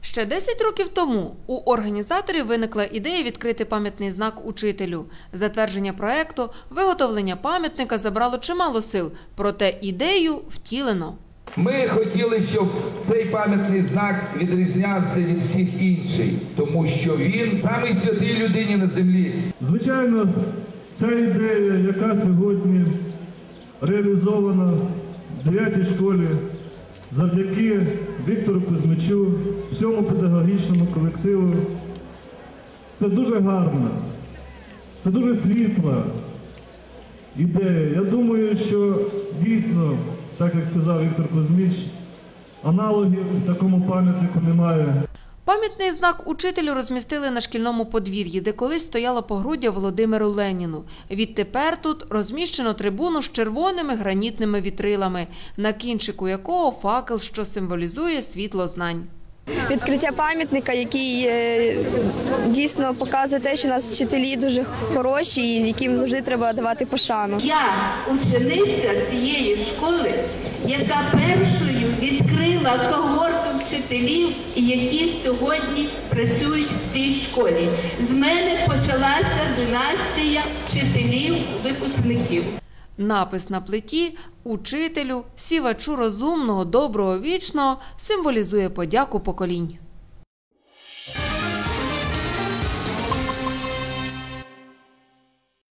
Ще 10 років тому у організаторів виникла ідея відкрити пам'ятний знак учителю. Затвердження проекту, виготовлення пам'ятника забрало чимало сил, проте ідею втілено. Ми хотіли, щоб цей пам'ятний знак відрізнявся від всіх інших, тому що він самий святий людині на землі. Звичайно, ця ідея, яка сьогодні реалізована в 9 школі, завдяки Віктору Кузьмичу, всьому педагогічному колективу, це дуже гарна, це дуже світла ідея. Я думаю, що дійсно, так як сказав Віктор Кузьмич, аналогів в такому пам'ятнику немає. Пам'ятний знак учителю розмістили на шкільному подвір'ї, де колись стояло погруддя Володимиру Леніну. Відтепер тут розміщено трибуну з червоними гранітними вітрилами, на кінчику якого факел, що символізує світло знань. відкриття пам'ятника, який е, дійсно показує те, що у нас вчителі дуже хороші і з яким завжди треба давати пошану. Я учениця цієї школи, яка першою відкрила когорту вчителів, які сьогодні працюють в цій школі. З мене почалася династія вчителів-випускників. Напис на плиті учителю, сівачу розумного, доброго, вічного символізує подяку поколінь.